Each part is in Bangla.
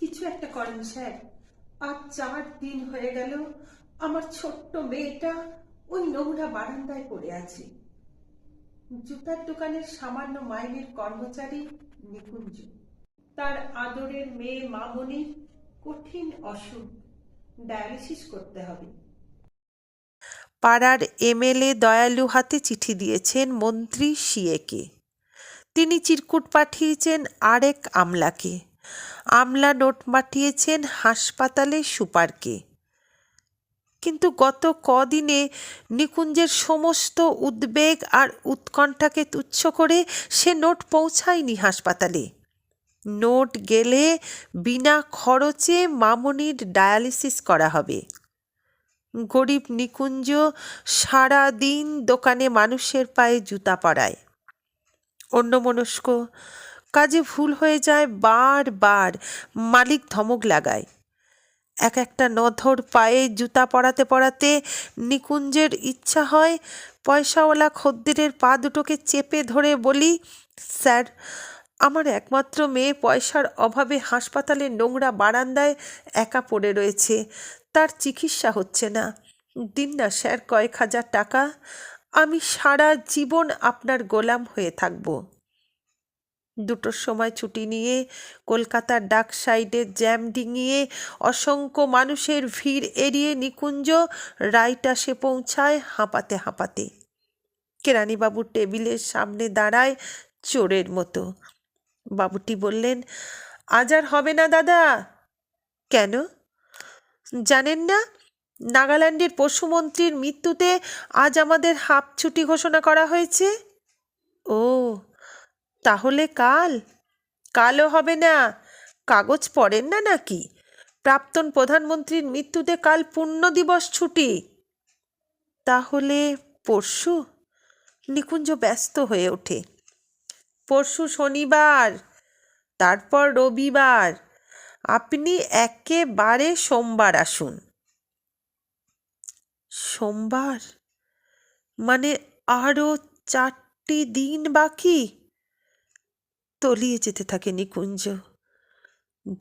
কিছু একটা করেন স্যার। আজ চার দিন হয়ে গেল আমার ছোট্ট মেয়েটা ওই নোংরা বারান্দায় পড়ে আছে। জুতার দোকানের সামান্য মাইনের কর্মচারী নিকুঞ্জ। তার আদরের মেয়ে মামনির কঠিন অসুখ। ডায়ালিসিস করতে হবে। পাড়ার এমএলএ দয়ালু হাতে চিঠি দিয়েছেন মন্ত্রী সিএকে। তিনি চিরকুট পাঠিয়েছেন আরেক আমলাকে। আমলা নোট পাঠিয়েছেন হাসপাতালে সুপারকে। কিন্তু গত কদিনে নিকুঞ্জের সমস্ত উদ্বেগ আর উৎকণ্ঠাকে তুচ্ছ করে সে নোট পৌঁছায়নি হাসপাতালে। নোট গেলে বিনা খরচে মামনির ডায়ালিসিস করা হবে। গরিব নিকুঞ্জ সারা দিন দোকানে মানুষের পায়ে জুতা পরায়। অন্যমনস্ক কাজে ভুল হয়ে যায় বার বার মালিক ধমক লাগায়। এক একটা নধর পায়ে জুতা পরাতে পরাতে নিকুঞ্জের ইচ্ছা হয়, পয়সাওয়ালা খদ্দেরের পা দুটোকে চেপে ধরে বলি, স্যার, আমার একমাত্র মেয়ে পয়সার অভাবে হাসপাতালের নোংরা বারান্দায় একা পড়ে রয়েছে, তার চিকিৎসা হচ্ছে না। দিন না স্যার কয়েক হাজার টাকা, আমি সারা জীবন আপনার গোলাম হয়ে থাকব। দুটোর সময় ছুটি নিয়ে কলকাতার ডাক সাইডে জ্যাম ডিঙিয়ে অসংখ্য মানুষের ভিড় এড়িয়ে নিকুঞ্জ রাইটাসে পৌঁছায় হাঁপাতে হাঁপাতে। কেরানিবাবুর টেবিলের সামনে দাঁড়ায় চোরের মতো। বাবুটি বললেন, আজ আর হবে না দাদা। কেন? জানেন না, নাগাল্যান্ডের পশুমন্ত্রীর মৃত্যুতে আজ আমাদের হাফ ছুটি ঘোষণা করা হয়েছে। ও তাহলে কাল? কালও হবে না। কাগজ পড়েন না নাকি? প্রাক্তন প্রধানমন্ত্রীর মৃত্যুতে কাল পূর্ণ দিবস ছুটি। তাহলে পরশু? নিকুঞ্জ ব্যস্ত হয়ে ওঠে। পরশু শনিবার, তারপর রবিবার। আপনি একেবারে সোমবার আসুন। সোমবার? মানে আরও চারটি দিন বাকি? তলিয়ে যেতে থাকে নিকুঞ্জ।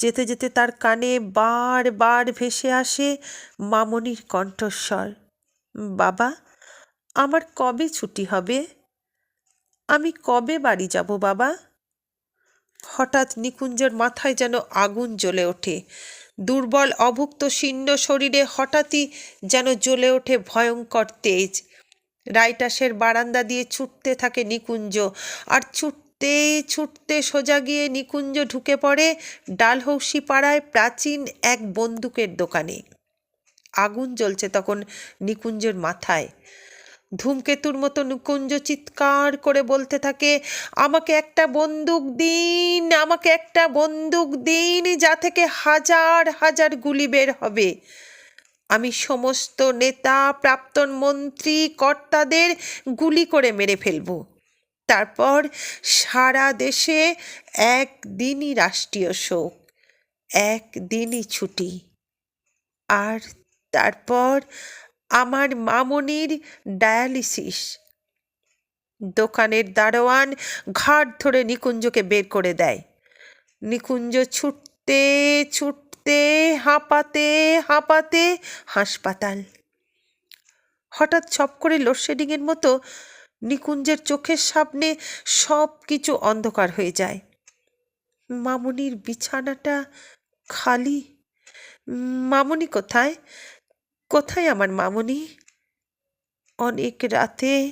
যেতে যেতে তার কানে বার বার ভেসে আসে মামনির কণ্ঠস্বর। বাবা, আমার কবে ছুটি হবে? আমি কবে বাড়ি যাব বাবা? হঠাৎ নিকুঞ্জের মাথায় যেন আগুন জ্বলে ওঠে। দুর্বল অভুক্ত শীর্ণ শরীরে হঠাৎই যেন জ্বলে ওঠে ভয়ঙ্কর তেজ। রাইটাসের বারান্দা দিয়ে ছুটতে থাকে নিকুঞ্জ, আর ছুটতে ছুটতে সোজা গিয়ে নিকুঞ্জ ঢুকে পড়ে ডালহৌসি পাড়ায় প্রাচীন এক বন্দুকের দোকানে। আগুন জ্বলছে তখন নিকুঞ্জের মাথায়। ধূমকেতুর মতো নিকুঞ্জ চিৎকার করে বলতে থাকে, আমাকে একটা বন্দুক দিন, আমাকে একটা বন্দুক দিন, যা থেকে হাজার হাজার গুলি বের হবে। আমি সমস্ত নেতা, প্রাক্তন মন্ত্রী, কর্তাদের গুলি করে মেরে ফেলব। তারপর সারা দেশে একদিনই রাষ্ট্রীয় শোক, একদিনই ছুটি। আর তারপর আমার মামনির ডায়ালিসিস। দোকানের দারোয়ান ঘাট ধরে নিকুঞ্জকে বের করে দেয়। নিকুঞ্জ ছুটতে ছুটতে, হাঁপাতে হাঁপাতে হাসপাতাল। হঠাৎ ছপ করে লোডশেডিংয়ের মতো নিকুঞ্জের চোখের সামনে সব কিছু অন্ধকার হয়ে যায়। মামনির বিছানাটা খালি। মামনি কোথায়? কোথায় আমার মামনি? অনেক রাতে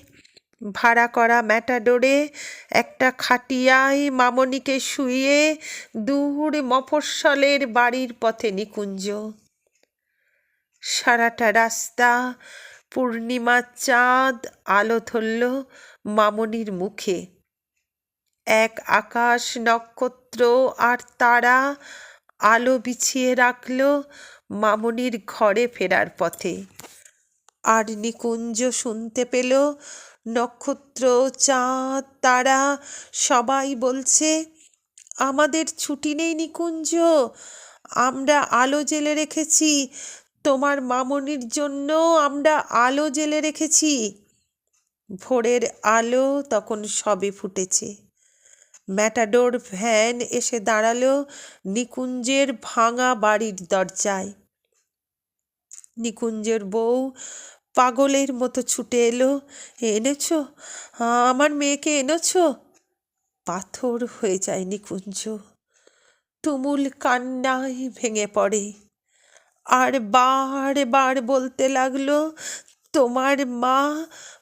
ভাড়া করা ম্যাটাডোরে একটা খাটিয়ায় মামনিকে শুয়ে দূর মফস্বলের বাড়ির পথে নিকুঞ্জ। সারাটা রাস্তা পূর্ণিমার চাঁদ আলো ধরল মামনির মুখে। এক আকাশ নক্ষত্র আর তারা আলো বিছিয়ে রাখল মামনির ঘরে ফেরার পথে। আর নিকুঞ্জ শুনতে পেল, নক্ষত্র, চাঁদ, তারা সবাই বলছে, আমাদের ছুটি নেই নিকুঞ্জ। আমরা আলো জেলে রেখেছি। তোমার মামনির জন্য আমরা আলো জেলে রেখেছি। ভোরের আলো তখন সবে ফুটেছে। ম্যাটাডোর ভ্যান এসে দাঁড়াল নিকুঞ্জের ভাঙা বাড়ির দরজায়। নিকুঞ্জের বউ পাগলের মতো ছুটে এলো, এনেছ? আমার মেয়েকে এনেছ? পাথর হয়ে যায় নিকুঞ্জ। তুমুল কান্নায় ভেঙে পড়ে। আর বার বার বলতে লাগল, তোমার মা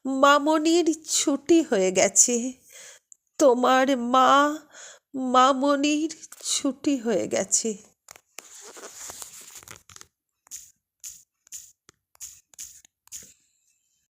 মামনির ছুটি হয়ে গেছে। তোমার মা মামনির ছুটি হয়ে গেছে।